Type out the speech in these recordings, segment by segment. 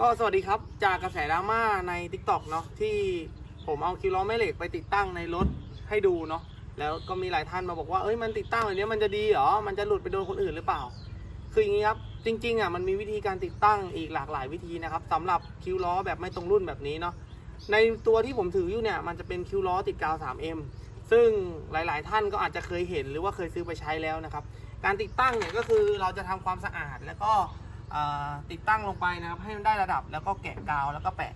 ก็สวัสดีครับจากกระแสดราม่าใน t ิ k t o k เนาะที่ผมเอาคิวล้อแม่เหล็กไปติดตั้งในรถให้ดูเนาะแล้วก็มีหลายท่านมาบอกว่าเอ้ยมันติดตั้งแบบนี้มันจะดีเหรอมันจะหลุดไปโดนคนอื่นหรือเปล่า คืออย่างนี้ครับจริงๆอะมันมีวิธีการติดตั้งอีกหลากหลายวิธีนะครับสำหรับคิวล้อแบบไม่ตรงรุ่นแบบนี้เนาะในตัวที่ผมถืออยู่เนี่ยมันจะเป็นคิวล้อติดกาว 3M ซึ่งหลาย ๆ ท่านก็อาจจะเคยเห็นหรือว่าเคยซื้อไปใช้แล้วนะครับ การติดตั้งเนี่ยก็คือเราจะทำความสะอาดแล้วก็ ติดตั้งลงไปนะครับ ให้มันได้ระดับแล้วก็แกะกาวแล้วก็แปะ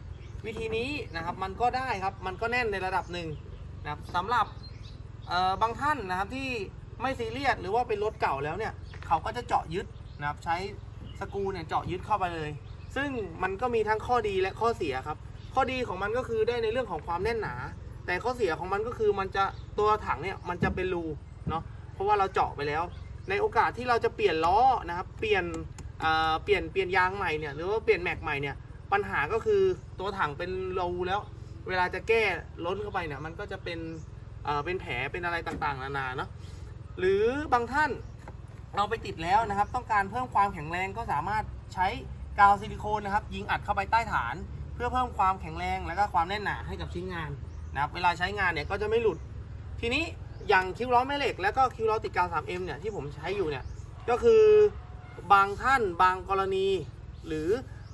วิธีนี้นะครับมันก็ได้ครับมันก็แน่นในระดับหนึ่งนะครับสำหรับบางท่านนะครับที่ไม่ซีเรียสหรือว่าเป็นรถเก่าแล้วเนี่ยเขาก็จะเจาะยึดนะครับใช้สกูเนี่ยเจาะยึดเข้าไปเลย ซึ่งมันก็มีทั้งข้อดีและข้อเสียครับ ข้อดีของมันก็คือได้ในเรื่องของความแน่นหนา แต่ข้อเสียของมันก็คือมันจะตัวถังเนี่ยมันจะเป็นรูเนาะเพราะว่าเราเจาะไปแล้ว ในโอกาสที่เราจะเปลี่ยนล้อนะครับเปลี่ยน เปลี่ยนเปลี่ยนยางใหม่เนี่ยหรือว่าเปลี่ยนแม็กใหม่เนี่ยปัญหาก็คือตัวถังเป็นรูแล้ว เวลาจะแก้ล้นเข้าไปเนี่ยมันก็จะเป็นเอ่อเป็นแผลเป็นอะไรต่างๆ นานาเนาะหรือบางท่านเราไปติดแล้วนะครับ ต้องการเพิ่มความแข็งแรงก็สามารถใช้กาวซิลิโคนนะครับ ยิงอัดเข้าไปใต้ฐาน เพื่อเพิ่มความแข็งแรงและก็ความแน่นหนาให้กับชิ้นงานนะครับเวลาใช้งานเนี่ยก็จะไม่หลุด ทีนี้อย่างคิ้วล้อแม่เหล็ก แล้วก็คิ้วล้อติดกาว 3M เนี่ยที่ผมใช้อยู่เนี่ยก็คือ บางท่านบางกรณี หรือ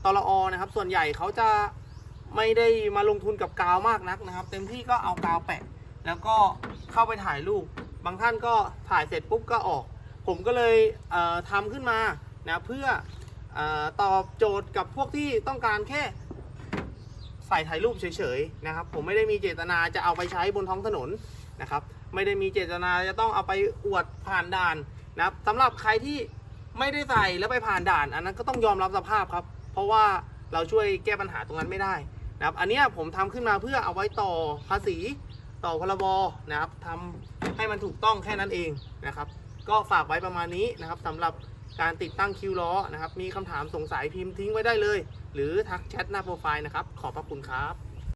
ตลอนะครับ ส่วนใหญ่เขาจะไม่ได้มาลงทุนกับกาวมากนักนะครับ เต็มที่ก็เอากาวแปะ แล้วก็เข้าไปถ่ายรูป บางท่านก็ถ่ายเสร็จปุ๊บก็ออก ผมก็เลยเอ่อทำขึ้นมานะเพื่อเออตอบโจทย์กับพวกที่ต้องการแค่ใส่ถ่ายรูปเฉยๆนะครับ ผมไม่ได้มีเจตนาจะเอาไปใช้บนท้องถนนนะครับ ไม่ได้มีเจตนาจะต้องเอาไปอวดผ่านด่านนะครับสำหรับใครที่ ไม่ได้ใส่แล้วไปผ่านด่าน อันนั้นก็ต้องยอมรับสภาพครับ เพราะว่าเราช่วยแก้ปัญหาตรงนั้นไม่ได้นะครับ อันนี้ผมทำขึ้นมาเพื่อเอาไว้ต่อภาษี ต่อพรบนะครับทำให้มันถูกต้องแค่นั้นเองนะครับ ก็ฝากไว้ประมาณนี้นะครับสำหรับการติดตั้งคิวล้อนะครับ มีคำถามสงสัยพิมพ์ทิ้งไว้ได้เลย หรือทักแชทหน้าโปรไฟล์นะครับ ขอบพระคุณครับ